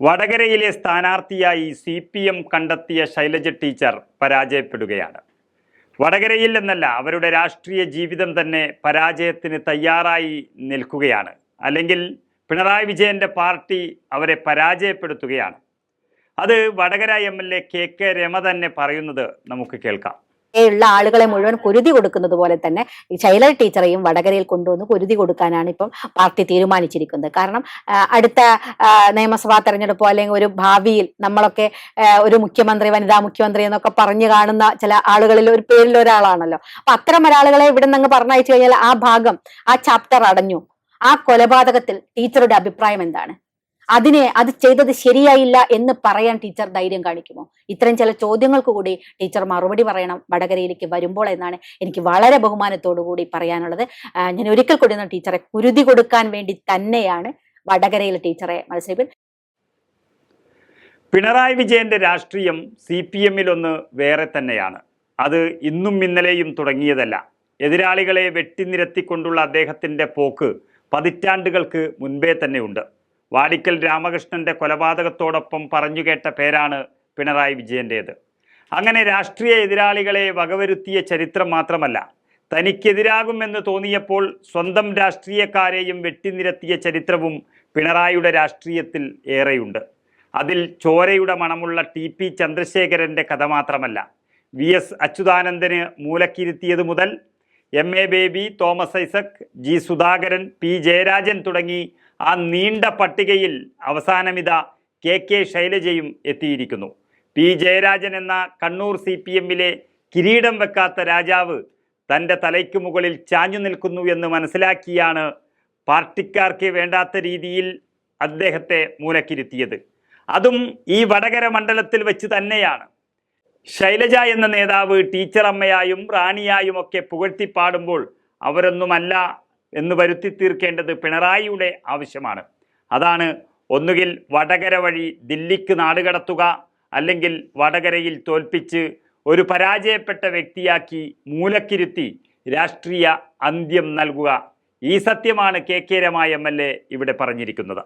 വടകരയിലെ സ്ഥാനാർത്ഥിയായി C P M കണ്ടെത്തിയ ശൈലജ ടീച്ചർ പരാജയപ്പെടുകയാണ്. വടകരയിൽ എന്നല്ല അവരുടെ രാഷ്ട്രീയ ജീവിതം തന്നെ പരാജയത്തിന് തയ്യാറായി നിൽക്കുകയാണ്. അല്ലെങ്കിൽ പിണറായി വിജയന്റെ പാർട്ടി അവരെ പരാജയപ്പെടുത്തുകയാണ്. അത് Vadakara M L A K K Rama തന്നെ പറയുന്നത് നമുക്ക് കേൾക്കാം. ഉള്ള ആളുകളെ മുഴുവൻ കുരുതി കൊടുക്കുന്നത് പോലെ തന്നെ ചൈലർ ടീച്ചറെയും വടകരയിൽ കൊണ്ടുവന്ന് കുരുതി കൊടുക്കാനാണ് ഇപ്പം പാർട്ടി തീരുമാനിച്ചിരിക്കുന്നത്. കാരണം അടുത്ത നിയമസഭാ തെരഞ്ഞെടുപ്പോ അല്ലെങ്കിൽ ഒരു ഭാവിയിൽ നമ്മളൊക്കെ ഒരു മുഖ്യമന്ത്രി വനിതാ മുഖ്യമന്ത്രി എന്നൊക്കെ പറഞ്ഞു കാണുന്ന ചില ആളുകളിൽ ഒരു പേരിൽ ഒരാളാണല്ലോ. അപ്പൊ അത്തരം ഒരാളുകളെ ഇവിടെ നിന്ന് പറഞ്ഞയച്ചു കഴിഞ്ഞാൽ ആ ഭാഗം ആ ചാപ്റ്റർ അടഞ്ഞു. ആ കൊലപാതകത്തിൽ ടീച്ചറുടെ അഭിപ്രായം എന്താണ്? അതിനെ അത് ചെയ്തത് ശരിയായില്ല എന്ന് പറയാൻ ടീച്ചർ ധൈര്യം കാണിക്കുമോ? ഇത്തരം ചില ചോദ്യങ്ങൾക്ക് കൂടി ടീച്ചർ മറുപടി പറയണം. വടകരയിലേക്ക് വരുമ്പോൾ എന്നാണ് എനിക്ക് വളരെ ബഹുമാനത്തോടു കൂടി പറയാനുള്ളത്. ഞാൻ ഒരിക്കൽ കൂടി ടീച്ചറെ കുരുതി കൊടുക്കാൻ വേണ്ടി തന്നെയാണ് വടകരയിലെ ടീച്ചറെ മത്സരിപ്പിൽ പിണറായി വിജയന്റെ രാഷ്ട്രീയം സി പി എമ്മിലൊന്ന് വേറെ തന്നെയാണ്. അത് ഇന്നും ഇന്നലെയും തുടങ്ങിയതല്ല. എതിരാളികളെ വെട്ടിനിരത്തിക്കൊണ്ടുള്ള അദ്ദേഹത്തിന്റെ പോക്ക് പതിറ്റാണ്ടുകൾക്ക് മുൻപേ തന്നെയുണ്ട് വാടിക്കൽ രാമകൃഷ്ണന്റെ കൊലപാതകത്തോടൊപ്പം പറഞ്ഞു കേട്ട പേരാണ് പിണറായി വിജയന്റേത് അങ്ങനെ രാഷ്ട്രീയ എതിരാളികളെ വകവരുത്തിയ ചരിത്രം മാത്രമല്ല തനിക്കെതിരാകുമെന്ന് തോന്നിയപ്പോൾ സ്വന്തം രാഷ്ട്രീയക്കാരെയും വെട്ടിനിരത്തിയ ചരിത്രവും പിണറായിയുടെ രാഷ്ട്രീയത്തിൽ ഏറെയുണ്ട്. അതിൽ ചോരയുടെ മണമുള്ള ടി പി ചന്ദ്രശേഖരന്റെ കഥ മാത്രമല്ല വി എസ് അച്യുതാനന്ദന് മൂലക്കിരുത്തിയത് മുതൽ M A Baby Thomas Isaac G Sudhakaran P Jayarajan തുടങ്ങി ആ നീണ്ട പട്ടികയിൽ അവസാനമിത കെ കെ ശൈലജയും എത്തിയിരിക്കുന്നു. പി ജയരാജൻ എന്ന കണ്ണൂർ സി പി എമ്മിലെ കിരീടം വെക്കാത്ത രാജാവ് തന്റെ തലയ്ക്ക് മുകളിൽ ചാഞ്ഞു നിൽക്കുന്നു എന്ന് മനസ്സിലാക്കിയാണ് പാർട്ടിക്കാർക്ക് വേണ്ടാത്ത രീതിയിൽ അദ്ദേഹത്തെ മൂലക്കിരുത്തിയത്. അതും ഈ വടകര മണ്ഡലത്തിൽ വെച്ച് തന്നെയാണ്. ശൈലജ എന്ന നേതാവ് ടീച്ചറമ്മയായും റാണിയായും ഒക്കെ പുകഴ്ത്തി പാടുമ്പോൾ അവരൊന്നുമല്ല എന്ന് വരുത്തി തീർക്കേണ്ടത് പിണറായിയുടെ ആവശ്യമാണ്. അതാണ് ഒന്നുകിൽ വടകര വഴി ദില്ലിക്ക് നാടുകടത്തുക അല്ലെങ്കിൽ വടകരയിൽ തോൽപ്പിച്ച് ഒരു പരാജയപ്പെട്ട വ്യക്തിയാക്കി മൂലക്കിരുത്തി രാഷ്ട്രീയ അന്ത്യം നൽകുക. ഈ സത്യമാണ് K K Rama M L A ഇവിടെ പറഞ്ഞിരിക്കുന്നത്.